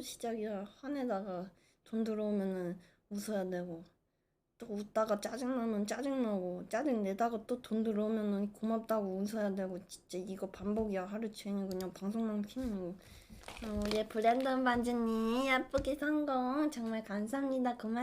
시작이야. 한 해다가 돈 들어오면은 웃어야 되고 또 웃다가 짜증나면 짜증나고 짜증 내다가 또 돈 들어오면은 고맙다고 웃어야 되고 진짜 이거 반복이야. 하루 종일 그냥 방송만 키는 거. 어, 예 브랜든 반지님 예쁘게 성공 정말 감사합니다. 고맙.